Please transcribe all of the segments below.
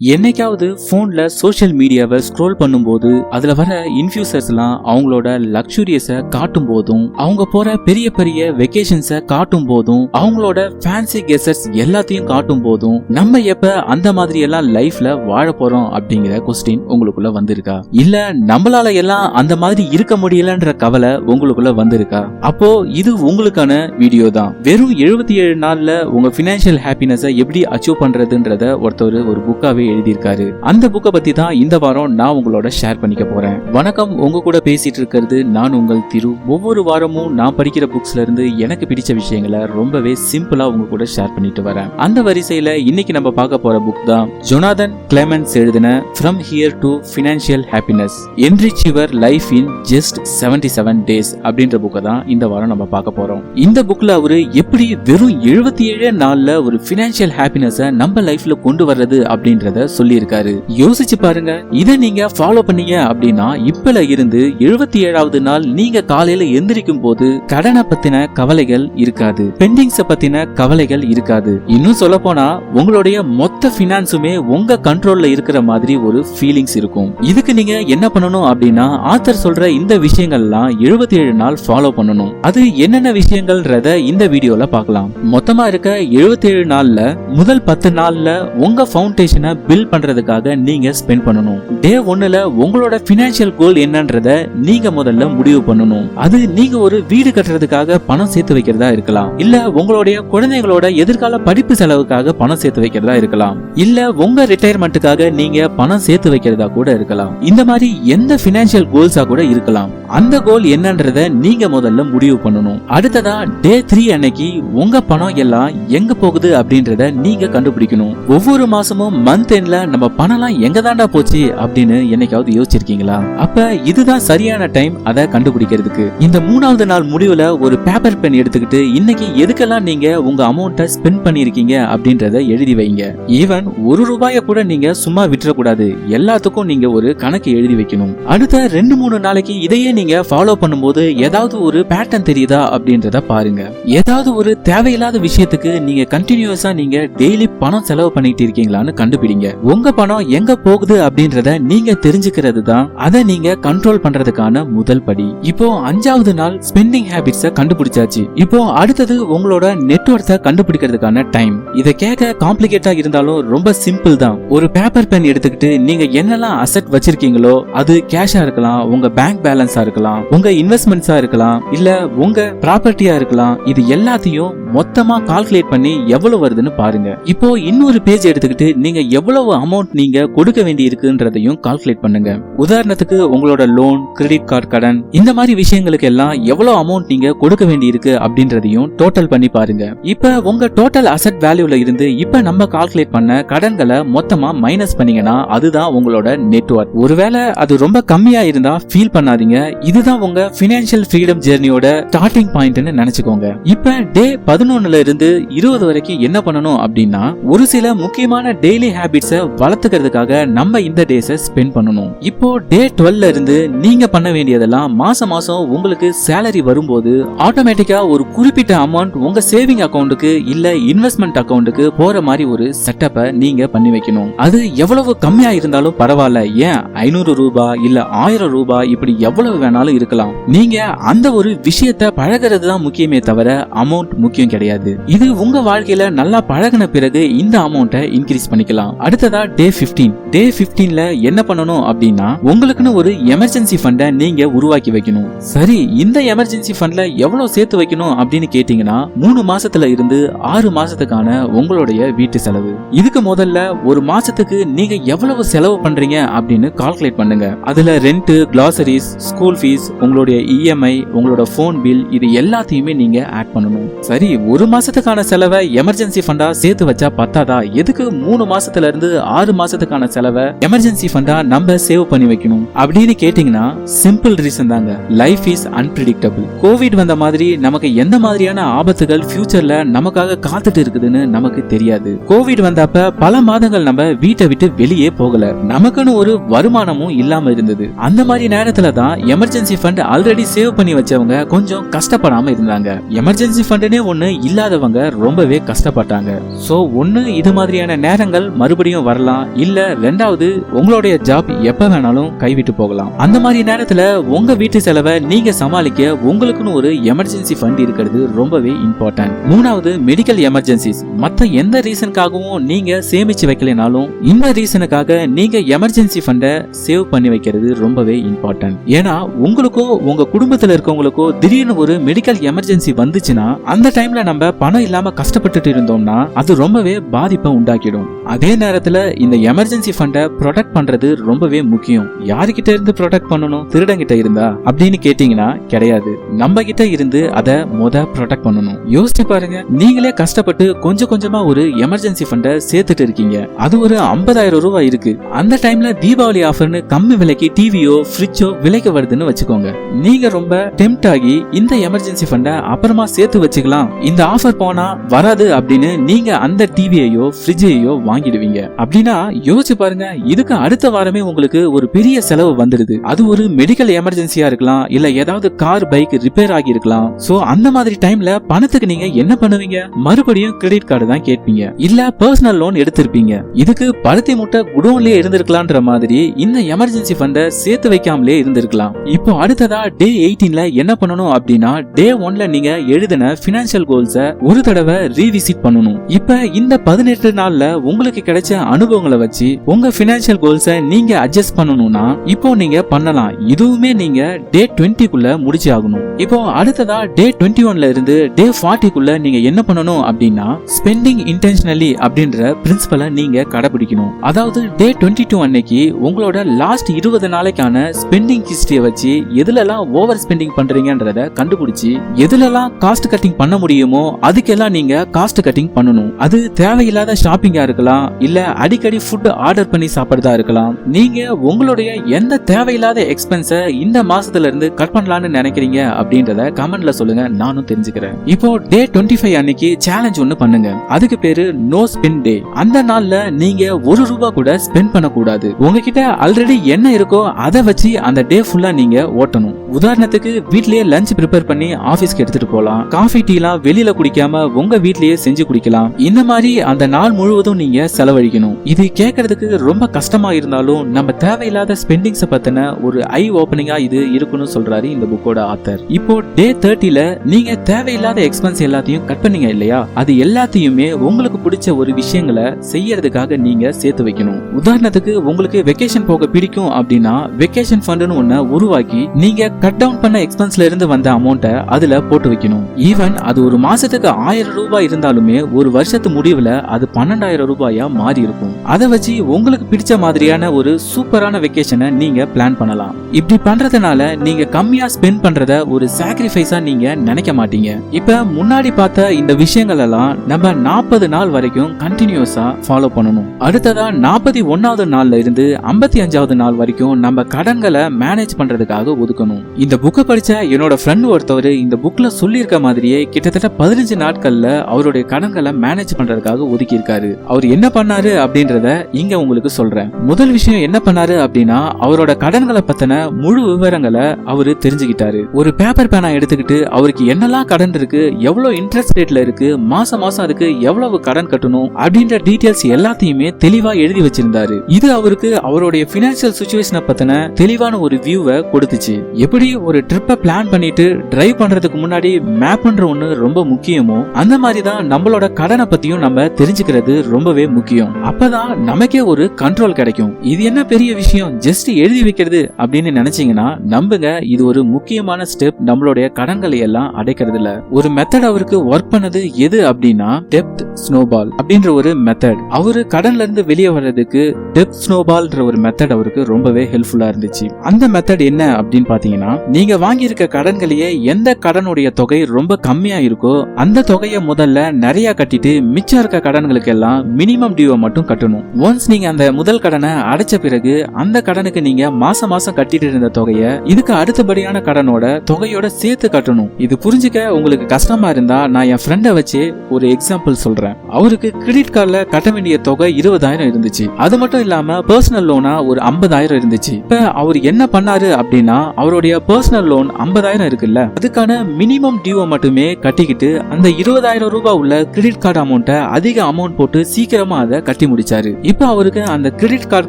என்னைக்காவது ஃபோனில் சோஷியல் மீடியாவை ஸ்க்ரோல் பண்ணும்போது அதுல வர இன்ஃபியூசர்ஸ்லாம் அவங்களோட லக்ஸூரியஸ காட்டும் போதும் அவங்க போற பெரிய பெரிய வெக்கேஷன்ஸ காட்டும் போதும் அவங்களோட ஃபேன்சி கெசர்ஸ் எல்லாத்தையும் காட்டும் போதும் நம்ம எப்ப அந்த மாதிரி எல்லாம் லைஃப்ல வாழ போறோம் அப்படிங்கிற கொஸ்டின் உங்களுக்குள்ள வந்திருக்கா? இல்ல நம்மளால எல்லாம் அந்த மாதிரி இருக்க முடியலன்ற கவலை உங்களுக்குள்ள வந்திருக்கா? அப்போ இது உங்களுக்கான வீடியோ தான். வெறும் எழுபத்தி ஏழு நாள்ல உங்க பினான்சியல் ஹாப்பினஸ எப்படி அச்சீவ் பண்றதுன்றத ஒருத்தர் ஒரு புக்காவே எழுதியிருக்காரு. அந்த புக்கை பத்தி தான் இந்த வாரம் நான் உங்களோட ஷேர் பண்ணிக்க போறேன். வணக்கம் உங்க கூட பேசிட்டு இருக்கிறது நான் உங்கள் திரு. ஒவ்வொரு வாரமும் நான் படிக்கிற புக்ஸ்ல இருந்து எனக்கு பிடிச்ச விஷயங்களை ரொம்பவே சிம்பிளா உங்க கூட ஷேர் பண்ணிட்டு வரேன். அந்த வரிசையில இன்னைக்கு நம்ம பார்க்க போற புக் தான் ஜொனாதன் கிளெமன்ஸ் எழுதின From Here to Financial Happiness Enrich Your Life in Just Seventy Seven Days அப்படின்ற புக்கை தான் இந்த வாரம் நம்ம பார்க்க போறோம். இந்த புக்ல அவரு எப்படி வெறும் எழுபத்தி ஏழு நாள்ல ஒரு பினான்சியல் ஹாப்பினஸ் நம்ம லைஃப்ல கொண்டு வர்றது அப்படின்றத சொல்லியிருக்காரு. யோசிச்சு பாருங்க இதை நீங்க ஃபாலோ பண்ணீங்க அப்படின்னா இப்பல இருந்து எழுபத்தி ஏழாவது நாள் நீங்க காலையில எந்திரிக்கும் போது கடனை பத்தின கவலைகள் இருக்காது. பெண்டிங்ஸ பத்தின கவலைகள் இருக்காது. இன்னும் சொல்ல போனா உங்களுடைய மொத்த பினான்ஸுமே உங்க கண்ட்ரோல்ல இருக்கிற மாதிரி ஒரு ஃபீலிங்ஸ் இருக்கும். இதுக்கு நீங்க என்ன பண்ணணும் அப்படின்னா ஆத்தர் சொல்ற இந்த விஷயங்கள்லாம் எழுபத்தி ஏழு நாள் ஃபாலோ பண்ணணும். அது என்னென்ன விஷயங்கள்ன்றத இந்த வீடியோல பார்க்கலாம். மொத்தமா இருக்க எழுபத்தி ஏழு நாள்ல முதல் பத்து நாள்ல உங்க ஃபவுண்டேஷனை பில் பண்றதுக்காக நீங்க ஸ்பெண்ட் பண்ணணும். டே ஒன்னுல உங்களோட பினான்சியல் கோல் என்னன்றத நீங்க முதல்ல முடிவு பண்ணணும். அது நீங்க ஒரு வீடு கட்டுறதுக்காக பணம் சேர்த்து வைக்கிறதா இருக்கலாம். இல்ல உங்களுடைய குழந்தைகளோட எதிர்கால படிப்பு செலவுக்காக பணம் சேர்த்து வைக்கிறதா இருக்கலாம். இல்ல உங்க ரிட்டையர்மெண்ட்டுக்காக நீங்க பணம் சேர்த்து வைக்கிறதா கூட இருக்கலாம். இந்த மாதிரி எந்த பினான்சியல் கோல்ஸா கூட இருக்கலாம். அந்த கோல் என்னன்றத நீங்க முதல்ல முடிவு பண்ணணும். அடுத்ததா டே த்ரீ அன்னைக்கு உங்க பணம் எல்லாம் எங்க போகுது அப்படின்றத நீங்க கண்டுபிடிக்கணும். ஒவ்வொரு மாசமும் மந்த் எண்ட்ல நம்ம பணம்லாம் எங்க தாண்டா போச்சு அப்படின்னு என்னைக்காவது யோசிச்சிருக்கீங்களா? அப்ப இதுதான் சரியான டைம் அதை கண்டுபிடிக்கிறதுக்கு. இந்த மூணாவது நாள் முடிவுல ஒரு பேப்பர் பென் எடுத்துக்கிட்டு இன்னைக்கு எதுக்கெல்லாம் நீங்க உங்க அமௌண்ட்டை ஸ்பெண்ட் பண்ணிருக்கீங்க அப்படின்றத எழுதி வைங்க. ஈவன் ஒரு ரூபாய கூட நீங்க சும்மா விட்டுறக்கூடாது. எல்லாத்துக்கும் நீங்க ஒரு கணக்கு எழுதி வைக்கணும். அடுத்த ரெண்டு மூணு நாளைக்கு இதையே நீங்க ஃபாலோ பண்ணும்போது ஏதாவது ஒரு பேட்டர்ன் தெரியுதா அப்படின்றத பாருங்க. ஏதாவது ஒரு தேவையில்லாத விஷயத்துக்கு நீங்க கண்டினியூஸா நீங்க டெய்லி பணம் செலவு பண்ணிட்டு இருக்கீங்களான்னு கண்டுபிடிங்க. உங்க பணம் எங்க போகுது அப்படின்றத நீங்க தெரிஞ்சுக்கிறது தான் அதை நீங்க கண்ட்ரோல் பண்றதுக்கான முதல் படி. இப்போ அஞ்சாவது நாள் ஸ்பெண்டிங் ஹேபிட்ஸ கண்டுபிடிச்சாச்சு. இப்போ அடுத்தது உங்களோட நெட்ஒர்த்தை கண்டுபிடிக்கிறதுக்கான டைம் இதை கேட்க காம்ப்ளிகேட்டா இருந்தாலும் ரொம்ப சிம்பிள் தான். ஒரு பேப்பர் பென் எடுத்துக்கிட்டு நீங்க என்னெல்லாம் அசெட் வச்சிருக்கீங்களோ அது கேஷா இருக்கலாம் உங்க பேங்க் பேலன்ஸா இருக்கலாம் உங்க இன்வெஸ்ட்மெண்ட்ஸா இருக்கலாம் இல்ல உங்க ப்ராப்பர்ட்டியா இருக்கலாம் இது எல்லாத்தையும் மொத்தமா கால்குலேட் பண்ணி எவ்வளவு வருதுன்னு பாருங்க. இப்போ இன்னொரு பேஜ் எடுத்துக்கிட்டு நீங்க எவ்வளவு அமௌண்ட் நீங்க கொடுக்க வேண்டி இருக்குன்றதையும் கால்குலேட் பண்ணுங்க. உதாரணத்துக்கு உங்களோட லோன் கிரெடிட் கார்டு கடன் இந்த மாதிரி விஷயங்களுக்கு எல்லாம் எவ்வளவு அமௌண்ட் நீங்க கொடுக்க வேண்டி இருக்கு அப்படின்றதையும் டோட்டல் பண்ணி பாருங்க. இப்ப உங்க டோட்டல் அசெட் வேல்யூல இருந்து இப்ப நம்ம கால்குலேட் பண்ண கடன்களை மொத்தமா மைனஸ் பண்ணீங்கன்னா அதுதான் உங்களோட நெட்ஒர்க் ஒருவேளை அது ரொம்ப கம்மியா இருந்தா ஃபீல் பண்ணாதீங்க. இதுதான் உங்க பினான்சியல் ஃப்ரீடம் ஜெர்னியோட ஸ்டார்டிங் பாயிண்ட்னு நினைச்சுக்கோங்க. இப்ப டே பதினொன்னுல இருந்து இருபது வரைக்கும் என்ன பண்ணணும் அப்படின்னா ஒரு சில முக்கியமான டெய்லி ஹேபிட்ஸை வளர்த்துக்கிறதுக்காக நம்ம இந்த டேஸை ஸ்பெண்ட் பண்ணணும். இப்போ டே டுவெல்ல இருந்து நீங்க பண்ண வேண்டியதெல்லாம் மாசம் மாசம் உங்களுக்கு சேலரி வரும்போது ஆட்டோமேட்டிக்கா ஒரு குறிப்பிட்ட அமௌண்ட் உங்க சேவிங் அக்கௌண்ட்டுக்கு இல்ல இன்வெஸ்ட்மெண்ட் அக்கௌண்ட்டுக்கு போற மாதிரி ஒரு செட்டப்பை நீங்க பண்ணி வைக்கணும். அது எவ்வளவு கம்மியா இருந்தாலும் பரவாயில்ல. ஏன்? ஐநூறு ரூபாய் இல்ல ஆயிரம் ரூபாய் இப்படி எவ்வளவு வேணாலும் இருக்கலாம். நீங்க அந்த ஒரு விஷயத்த பழகிறது தான் முக்கியமே தவிர அமௌண்ட் முக்கியம் கிடையாது. இது உங்க வாழ்க்கையில நல்லா பழகின பிறகு இந்த அமௌண்ட்டை இன்க்ரீஸ் பண்ணிக்கலாம். அடுத்ததா டே 15 டே 15ல என்ன பண்ணணும் அப்படின்னா உங்களுக்குன்னு ஒரு எமர்ஜென்சி ஃபண்டை நீங்க உருவாக்கி வைக்கணும். சரி இந்த எமர்ஜென்சி ஃபண்ட்ல எவ்வளவு சேர்த்து வைக்கணும் அப்படின்னு கேட்டீங்கன்னா மூணு மாசத்துல இருந்து ஆறு மாசத்துக்கான உங்களுடைய வீட்டு செலவு. இதுக்கு முதல்ல ஒரு மாசத்துக்கு நீங்க எவ்வளவு செலவு பண்றீங்க அப்படின்னு கால்குலேட் பண்ணுங்க. அதுல ரெண்ட் கிளாசரிஸ் ஸ்கூல் ஃபீஸ் உங்களுடைய இஎம்ஐ உங்களோட ஃபோன் பில் இது எல்லாத்தையுமே நீங்க ஆட் பண்ணணும். சரி ஒரு மாசத்துக்கான செலவை எமர்ஜென்சி ஃபண்டா சேர்த்து வச்சா பத்தாதா? எதுக்கு மூணு மாசத்துல இருந்து ஆறு மாசத்துக்கான செலவை எமர்ஜென்சி ஃபண்டா நம்ம சேவ் பண்ணி வைக்கணும்? அப்படின்னு கேட்டீங்கன்னா சிம்பிள் ரீசன் தாங்க. லைஃப் இஸ் அன்பிரிடிக்டபிள் கோவிட் வந்த மாதிரி நமக்கு எந்த மாதிரியான ஆபத்துகள் ஃபியூச்சர்ல நமக்காக காத்துட்டு இருக்குதுன்னு நமக்கு தெரியாது. கோவிட் வந்தப்ப பல மாதங்கள் நம்ம வீட்டை விட்டு வெளியே போகல. நமக்குன்னு ஒரு வருமானமும் இல்லாம இருந்தது. அந்த மாதிரி நேரத்துல தான் எமர்ஜென்சி ஃபண்ட் ஆல்ரெடி சேவ் பண்ணி வச்சவங்க கொஞ்சம் கஷ்டப்படாம இருந்தாங்க. எமர்ஜென்சி ஃபண்டுனே ஒண்ணு இல்லாதவங்க ரொம்பவே கஷ்டப்பட்டாங்க. சோ ஒன்று இது மாதிரியான நேரங்கள் மறுபடியும் வரலாம். இல்ல ரெண்டாவது உங்களுடைய ஜாப் எப்போ வேணாலும் கைவிட்டு போகலாம். அந்த மாதிரி நேரத்தில் உங்க வீட்டு செலவை நீங்கள் சமாளிக்க உங்களுக்குன்னு ஒரு எமர்ஜென்சி ஃபண்ட் இருக்கிறது ரொம்பவே இம்பார்ட்டன்ட் மூணாவது மெடிக்கல் எமர்ஜென்சிஸ் மற்ற எந்த ரீசனுக்காகவும் நீங்க சேமிச்சு வைக்கலைனாலும் இந்த ரீசனுக்காக நீங்க எமர்ஜென்சி ஃபண்டை சேவ் பண்ணி வைக்கிறது ரொம்பவே இம்பார்ட்டன்ட் ஏன்னா உங்களுக்கோ உங்க குடும்பத்தில் இருக்கவங்களுக்கோ திடீர்னு ஒரு மெடிக்கல் எமர்ஜென்சி வந்துச்சுன்னா அந்த டைம்ல நம்ம பணம் இல்லாம கஷ்டப்பட்டுட்டு இருந்தோம்னா அது ரொம்பவே பாதிப்பை உண்டாக்கிடும். அதே நேரத்துல இந்த எமர்ஜென்சி ஃபண்டை ப்ரொடெக்ட் பண்றது ரொம்பவே முக்கியம். யாருக்கிட்ட இருந்து ப்ரொடெக்ட் பண்ணணும்? திருடங்கிட்ட இருந்தா? அப்படின்னு கேட்டீங்கன்னா கிடையாது. நம்ம கிட்ட இருந்து அதை முத ப்ரொடெக்ட் பண்ணணும். யோசிச்சு பாருங்க. நீங்களே கஷ்டப்பட்டு கொஞ்சம் கொஞ்சமா ஒரு எமர்ஜென்சி ஃபண்டை சேர்த்துட்டு இருக்கீங்க. அது ஒரு ஐம்பதாயிரம் ரூபாய் இருக்கு. அந்த டைம்ல தீபாவளி ஆஃபர்னு கம்மி விலைக்கு டிவியோ ஃப்ரிட்ஜோ விலைக்கு வருதுன்னு வச்சுக்கோங்க. நீங்க ரொம்ப டெம்ட் ஆகி இந்த எமர்ஜென்சி ஃபண்டை அப்புறமா சேர்த்து வச்சுக்கலாம். இந்த ஆஃபர் போனா வராது அப்படின்னு நீங்க அந்த டிவியையோ ஃப்ரிட்ஜையோ வாங்கிடுவீங்க. அப்படின்னா யோசிச்சு பாருங்க இதுக்கு அடுத்த வாரமே உங்களுக்கு ஒரு பெரிய செலவு வந்துடுது. அது ஒரு மெடிக்கல் எமர்ஜென்சியா இருக்கலாம் இல்ல ஏதாவது கார் பைக் ரிப்பேர் ஆகி இருக்கலாம். சோ அந்த மாதிரி டைம்ல பணத்துக்கு நீங்க என்ன பண்ணுவீங்க? மறுபடியும் கிரெடிட் கார்டு தான் கேட்பீங்க. இல்ல பர்சனல் லோன் எடுத்திருப்பீங்க. இதுக்கு பருத்தி முட்டை குடோன்லயே இருந்திருக்கலாம்ன்ற மாதிரி இந்த எமர்ஜென்சி ஃபண்டை சேர்த்து வைக்காமலே இருந்திருக்கலாம். இப்போ அடுத்ததா டே எயிட்டீன்ல என்ன பண்ணணும் அப்படின்னா டே ஒன்ல நீங்க எழுதின பினான்சியல் கோல்ஸ ஒரு தடவை ரீவிசிட் பண்ணணும். இப்ப இந்த பதினெட்டு நாள்ல உங்களுக்கு கிடைச்ச அனுபவங்களை வச்சு உங்க பினான்சியல் கோல்ஸ நீங்க அட்ஜஸ்ட் பண்ணணும்னா இப்போ நீங்க பண்ணலாம். இதுவுமே நீங்க டே டுவெண்ட்டிக்குள்ள முடிச்சு ஆகணும். இப்போ அடுத்ததா டே டுவெண்ட்டி ஒன்ல இருந்து டே ஃபார்ட்டிக்குள்ள நீங்க என்ன பண்ணணும் அப்படின்னா ஸ்பெண்டிங் இன்டென்ஷனலி அப்படின்ற பிரின்சிபலை நீங்க கடைபிடிக்கணும். அதாவது டே டுவெண்ட்டி டூ அன்னைக்கு உங்களோட லாஸ்ட் இருபது நாளைக்கான ஸ்பெண்டிங் ஹிஸ்டரியை வச்சு எதுலலாம் ஓவர் ஸ்பெண்டிங் பண்றீங்கன்றத கண்டுபிடிச்சு எதுலலாம் காஸ்ட் கட்டிங் பண்ண முடியும் அதுக்கெல்லாம் நீங்க காஸ்ட் கட்டிங் பண்ணணும். அது தேவையில்லாத ஷாப்பிங்கா இருக்கலாம் இல்ல அடிக்கடி ஃபுட் ஆர்டர் பண்ணி சாப்பிடுறதா இருக்கலாம். நீங்க உங்களுடைய எந்த தேவையில்லாத எக்ஸ்பென்ஸ இந்த மாசத்துல இருந்து கட் பண்ணலாம்னு நினைக்கிறீங்க அப்படின்றத கமெண்ட்ல சொல்லுங்க நானும் தெரிஞ்சுக்கிறேன். இப்போ டே டுவெண்ட்டி ஃபைவ் அன்னைக்கு சேலஞ்ச் ஒன்னு பண்ணுங்க. அதுக்கு பேரு நோ ஸ்பெண்ட் டே அந்த நாள்ல நீங்க ஒரு ரூபா கூட ஸ்பெண்ட் பண்ணக்கூடாது. உங்ககிட்ட ஆல்ரெடி என்ன இருக்கோ அதை வச்சு அந்த டே ஃபுல்லா நீங்க ஓட்டணும். உதாரணத்துக்கு வீட்லயே லஞ்ச் ப்ரிப்பேர் பண்ணி ஆபீஸ்க்கு எடுத்துட்டு போலாம். காஃபி டீலாம் வெளியில குடிக்காம உங்க வீட்லயே செஞ்சு குடிக்கலாம். இந்த மாதிரி அந்த நாள் முழுவதும் நீங்க செலவழிக்கணும். இது கேட்கறதுக்கு ரொம்ப கஷ்டமா இருந்தாலும் நம்ம தேவையில்லாத ஸ்பெண்டிங்ஸ் பத்தின ஒரு ஐ ஓப்பனிங்கா இது இருக்குன்னு சொல்றாரு இந்த புக்கோட ஆத்தர். இப்போ டே தேர்ட்டில நீங்க தேவையில்லாத எக்ஸ்பென்ஸ் எல்லாத்தையும் கட் பண்ணீங்க இல்லையா? அது எல்லாத்தையுமே உங்களுக்கு பிடிச்ச ஒரு விஷயங்களை செய்யறதுக்காக நீங்க சேர்த்து வைக்கணும். உதாரணத்துக்கு உங்களுக்கு வெக்கேஷன் போக பிடிக்கும் அப்படின்னா வெக்கேஷன் ஃபண்ட்னு ஒன்ன உருவாக்கி நீங்க கட் டவுன் பண்ண எக்ஸ்பென்ஸ்ல இருந்து வந்த அமௌண்ட்டை அதுல போட்டு வைக்கணும். ஈவன் அது ஒரு மாசத்துக்கு ஆயிரம் ரூபாய் இருந்தாலுமே ஒரு வருஷத்து முடிவுல அது பன்னெண்டாயிரம் ரூபாயா மாறி இருக்கும். அதை வச்சு உங்களுக்கு பிடிச்ச மாதிரியான ஒரு சூப்பரான வெக்கேஷனை நீங்க பிளான் பண்ணலாம். இப்படி பண்றதுனால நீங்க கம்மியா ஸ்பெண்ட் பண்றத ஒரு சாக்ரிஃபைஸா நீங்க நினைக்க மாட்டீங்க. இப்ப முன்னாடி பார்த்த இந்த விஷயங்கள் எல்லாம் நம்ம நாற்பது நாள் வரைக்கும் கண்டினியூஸா ஃபாலோ பண்ணணும். அடுத்ததா நாற்பத்தி ஒன்னாவது நாள்ல இருந்து ஐம்பத்தி அஞ்சாவது நாள் வரைக்கும் நம்ம கடன்களை மேனேஜ் பண்றதுக்காக ஒதுக்கணும். இந்த புக்கை படிச்ச என்னோட ஃப்ரெண்ட் ஒருத்தவர் இந்த புக்ல சொல்லியிருக்க மாதிரியே கிட்டத்தட்ட பதினஞ்சு நாட்கள்ல அவருடைய கடன்களை மேனேஜ் பண்றதுக்காக ஒதுக்கி இருக்காரு அவர் என்ன பண்ணாரு அப்படின்றத இங்க உங்களுக்கு சொல்றேன். முதல் விஷயம் என்ன பண்ணாரு அப்படின்னா அவரோட கடன்களை பத்தின முழு விவரங்களை அவரு தெரிஞ்சுக்கிட்டாரு. ஒரு பேப்பர் பேனா எடுத்துக்கிட்டு அவருக்கு என்னெல்லாம் கடன் இருக்கு எவ்வளவு இன்ட்ரெஸ்ட் ரேட்ல இருக்கு மாசம் மாசம் அதுக்கு எவ்வளவு கடன் கட்டணும் அப்படின்ற டீடைல்ஸ் எல்லாத்தையுமே தெளிவா எழுதி வச்சிருந்தாரு. இது அவருக்கு அவருடைய பினான்சியல் சுச்சுவேஷனை பத்தின தெளிவான ஒரு வியூவை கொடுத்துச்சு. எப்படி ஒரு ட்ரிப்பை பிளான் பண்ணிட்டு டிரைவ் பண்றதுக்கு முன்னாடி மேப் பண்ற ஒண்ணு ரொம்ப முக்கியமோ அந்த மாதிரி தான் நம்மளோட கடனை பத்தியும் நம்ம தெரிஞ்சுக்கிறது ரொம்பவே முக்கியம். அப்பதான் நமக்கே ஒரு கண்ட்ரோல் கிடைக்கும். இது என்ன பெரிய விஷயம்? ஜஸ்ட் எழுதி வைக்கிறது அப்படின்னு நினைச்சீங்கன்னா நம்புங்க இது ஒரு முக்கியமான ஸ்டெப் நம்மளுடைய கடன்களை எல்லாம் அடைக்கிறதுல ஒரு மெத்தட் அவருக்கு ஒர்க் பண்ணது எது அப்படின்னா டெப்த் ஸ்னோபால் அப்படின்ற ஒரு மெத்தட் அவரு கடன்ல இருந்து வெளியே வர்றதுக்கு டெப்த் ஸ்னோபால்ன்ற ஒரு மெத்தட் அவருக்கு ரொம்பவே ஹெல்ப்ஃபுல்லா இருந்துச்சு. அந்த மெத்தட் என்ன அப்படின்னு பாத்தீங்கன்னா நீங்க வாங்கியிருக்க கடன்களையே எந்த கடனுடைய தொகை ரொம்ப கம்மியா இருக்கோ அந்த தொகையை முதல்ல நிறைய கட்டிட்டு மிச்சம் இருக்க கடன்களுக்கு எல்லாம் மினிமம் டியூவை மட்டும் கட்டணும். ஒன்ஸ் நீங்க அந்த முதல் கடனை அடைச்ச பிறகு அந்த கடனுக்கு நீங்க மாசம் மாசம் கட்டிட்டு இருந்த தொகையை இதுக்கு அடுத்தபடியான கடனோட தொகையோட சேர்த்து கட்டணும். இது புரிஞ்சுக்க உங்களுக்கு கஷ்டமா இருந்தா நான் என் ஃப்ரெண்டை வச்சு ஒரு எக்ஸாம்பிள் சொல்றேன். அவருக்கு கிரெடிட் கார்டுல கட்ட வேண்டிய தொகை இருபதாயிரம் இருந்துச்சு. அது மட்டும் இல்லாம பர்சனல் லோனா ஒரு ஐம்பதாயிரம் இருந்துச்சு. இப்ப அவர் என்ன பண்ணாரு அப்படின்னா அவருடைய பர்சனல் லோன் ஐம்பதாயிரம் இருக்குல்ல அதுக்கான மினிமம் டியூவை மட்டுமே கட்டிக்கிட்டு அந்த இருபதாயிரம் ரூபாய் உள்ள கிரெடிட் கார்டு அமௌண்ட்டை அதிக அமௌண்ட் போட்டு சீக்கிரமா அதை கட்டி முடிச்சாரு. இப்ப அவருக்கு அந்த கிரெடிட் கார்டு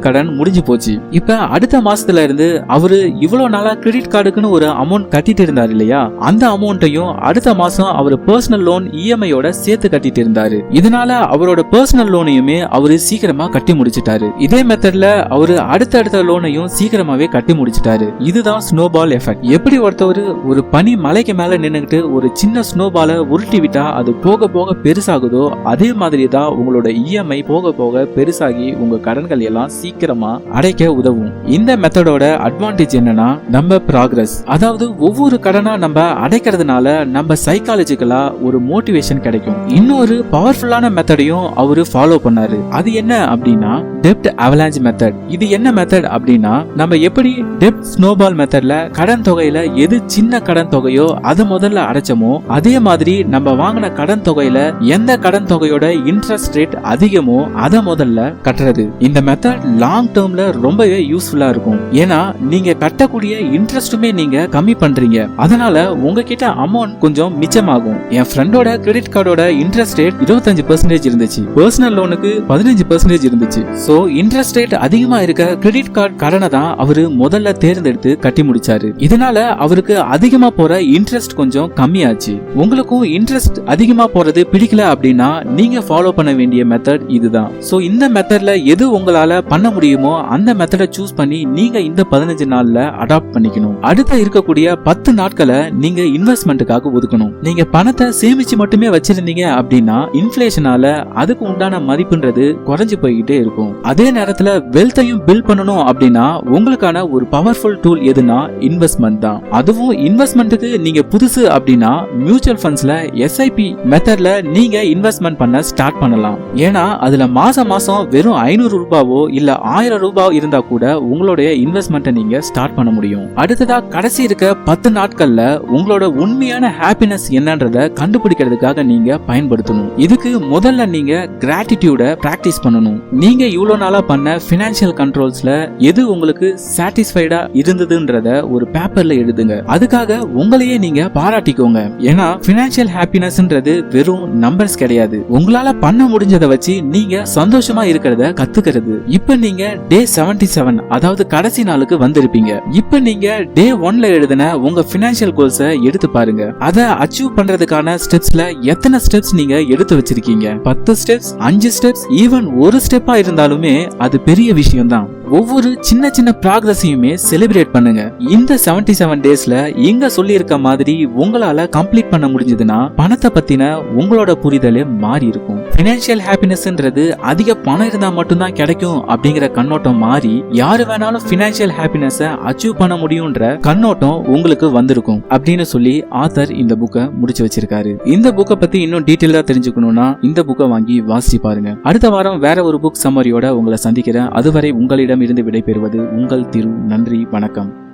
கடன் முடிஞ்சு போச்சு. இப்ப அடுத்த மாசத்துல இருந்து அவரு இவ்வளவு நாளா கிரெடிட் கார்டுக்குன்னு ஒரு அமௌண்ட் கட்டிட்டு இருந்தாரு இல்லையா? அந்த அமௌண்ட்டையும் அடுத்த மாசம் அவர் பர்சனல் லோன் இஎம்ஐயோட சேர்த்து கட்டிட்டு இருந்தாரு. இதனால அவரோட பர்சனல் லோனையுமே அவரு சீக்கிரமா கட்டி முடிச்சிட்டாரு. இதே மெத்தட்ல அவரு அடுத்தடுத்த லோனையும் சீக்கிரமாவே கட்டி முடிச்சிட்டாரு. இதுதான் ஸ்னோபால் எஃபெக்ட் எப்படி ஒருத்தவர் ஒரு பனி மலைக்கு மேல நின்னுகிட்டு ஒரு சின்ன ஸ்னோபாலை உருட்டி விட்டா அது போக போக பெருசாகுதோ அதே மாதிரி தான் உங்களோட இஎம்ஐ போக போக பெருசாகி உங்க கடன்கள் எல்லாம் சீக்கிரமா அடைக்க உதவும். இந்த மெத்தடோட அட்வான்டேஜ் என்னன்னா நம்ம ப்ராக்ரஸ் அதாவது ஒவ்வொரு கடனா நம்ம அடைக்கிறதுனால நம்ம சைக்காலஜிக்கலா ஒரு மோட்டிவேஷன் கிடைக்கும். இன்னொரு பவர்ஃபுல்லான மெத்தடையும் அவரு ஃபாலோ பண்ணாரு. அது என்ன அப்படின்னா டெப்ட் அவலாஞ்ச் மெத்தட் இது என்ன மெத்தட் அப்படின்னா நம்ம எப்படி டெப்ட் ஸ்னோபால் மெத்தட்ல கடன் தொகையில எது சின்ன கடன் தொகையோ அதை முதல்ல அடைச்சோமோ அதே மாதிரி நம்ம வாங்கின கடன் தொகையில எந்த கடன் தொகையோட இன்ட்ரெஸ்ட் ரேட் அதிகமோ அதை முதல்ல கட்டுறது. இந்த மெத்தட் லாங் டேர்ம்ல ரொம்பவே யூஸ்ஃபுல்லா இருக்கும். ஏன்னா நீங்க கட்டக்கூடிய இன்ட்ரெஸ்ட்டுமே நீங்க கம்மி பண்றீங்க. அதனால உங்ககிட்ட அமௌண்ட் கொஞ்சம் மிச்சமாகும். என் ஃப்ரெண்டோட கிரெடிட் கார்டோட இன்ட்ரெஸ்ட் ரேட் இருபத்தஞ்சு பர்சன்டேஜ் இருந்துச்சு. பர்சனல் லோனுக்கு பதினஞ்சு பர்சன்டேஜ் இருந்துச்சு. சோ இன்ட்ரெஸ்ட் ரேட் அதிகமா இருக்க கிரெடிட் கார்டு கடனை தான் அவரு முதல்ல தேர்ந்தெடுத்து கட்டி முடிச்சாரு. இதனால அவருக்கு அதிகமா போற இன்ட்ரெஸ்ட் கொஞ்சம் கம்மியாச்சு. உங்களுக்கும் இன்ட்ரெஸ்ட் அதிகமா போறது பிடிக்கல அப்படின்னா நீங்க ஃபாலோ பண்ண வேண்டிய மெத்தட் இதுதான். சோ இந்த மெத்தட்ல எது உங்களால பண்ண முடியுமோ அந்த மெத்தடை சூஸ் பண்ணி நீங்க இந்த பதினஞ்சு நாள்ல அடாப்ட் பண்ணிக்கணும். அடுத்த இருக்கக்கூடிய பத்து நாட்களை நீங்க இன்வெஸ்ட்மெண்ட்டுக்காக ஒதுக்கணும். நீங்க பணத்தை சேமிச்சு மட்டுமே வச்சிருந்தீங்க அப்படின்னா இன்ஃபிளேஷனால அதுக்கு உண்டான மதிப்புன்றது குறைஞ்சு போய்கிட்டே இருக்கும். அதே நேரத்துல வெல்த்தையும் பில்ட் பண்ணணும் அப்படின்னா உங்களுக்கான ஒரு பவர்ஃபுல் டூல் எதுனா இன்வெஸ்ட்மெண்ட் தான். அதுவும் இன்வெஸ்ட்மெண்ட்டுக்கு நீங்க புதுசு அப்படின்னா மியூச்சுவல் ஃபண்ட்ஸ் ஃபண்ட்ஸ்ல எஸ்ஐபி மெத்தட்ல நீங்க இன்வெஸ்ட்மெண்ட் பண்ண ஸ்டார்ட் பண்ணலாம். ஏன்னா அதுல மாசம் மாசம் வெறும் ஐநூறு ரூபாவோ இல்ல ஆயிரம் ரூபாய் இருந்தா கூட உங்களுடைய இன்வெஸ்ட்மெண்ட்டை நீங்க ஸ்டார்ட் பண்ண முடியும். அடுத்ததா கடைசி இருக்க பத்து நாட்கள்ல உங்களோட உண்மையான ஹாப்பினஸ் என்னன்றத கண்டுபிடிக்கிறதுக்காக நீங்க பயன்படுத்தணும். இதுக்கு முதல்ல நீங்க கிராட்டிடியூட பிராக்டிஸ் பண்ணணும். நீங்க இவ்வளவு நாளா பண்ண பினான்சியல் கண்ட்ரோல்ஸ்ல எது உங்களுக்கு சாட்டிஸ்ஃபைடா இருந்ததுன்றத ஒரு பேப்பர்ல எழுதுங்க. அதுக்காக உங்களையே நீங்க பாராட்டிக்கோங்க. ஏன்னா ஃபினான்ஷியல் ஹாப்பினஸ்ன்றது வெறும் நம்பர்ஸ் கிடையாது. உங்களால பண்ண முடிஞ்சதை வச்சு நீங்க சந்தோஷமா இருக்கிறத கத்துக்கிறது. இப்ப நீங்க டே 77 செவன் அதாவது கடைசி நாளுக்கு வந்திருப்பீங்க. இப்ப நீங்க டே ஒன்ல எழுதின உங்க பினான்சியல் கோல்ஸ எடுத்து பாருங்க. அதை அச்சீவ் பண்றதுக்கான ஸ்டெப்ஸ்ல எத்தனை ஸ்டெப்ஸ் நீங்க எடுத்து வச்சிருக்கீங்க? பத்து ஸ்டெப்ஸ் அஞ்சு ஸ்டெப்ஸ் ஈவன் ஒரு ஸ்டெப்பா இருந்தாலுமே அது பெரிய விஷயம் தான் ஒவ்வொரு சின்ன சின்ன ப்ராக்ரஸையுமே செலிப்ரேட் பண்ணுங்க. இந்த 77 செவன் டேஸ்ல இங்க சொல்லி இருக்க மாதிரி உங்களால கம்ப்ளீட் பண்ண முடிஞ்சதுன்னா பணத்தை பத்தின உங்களோட புரிதலே மாறி இருக்கும். பினான்சியல் ஹாப்பினஸ்ன்றது அதிக பணம் இருந்தா மட்டும்தான் கிடைக்கும் அப்படிங்கிற கண்ணோட்டம் மாறி யாரு வேணாலும் பினான்சியல் ஹாப்பினஸ அச்சீவ் பண்ண முடியும்ன்ற கண்ணோட்டம் உங்களுக்கு வந்திருக்கும் அப்படின்னு சொல்லி ஆத்தர் இந்த புக்கை முடிச்சு வச்சிருக்காரு. இந்த புக்கை பத்தி இன்னும் டீட்டெயிலா தெரிஞ்சுக்கணும்னா இந்த புக்கை வாங்கி வாசிச்சு பாருங்க. அடுத்த வாரம் வேற ஒரு புக் சம்மரியோட உங்களை சந்திக்கிறேன். அதுவரை உங்களிடம் இருந்து விடைபெறுவது உங்கள் திரு நன்றி வணக்கம்.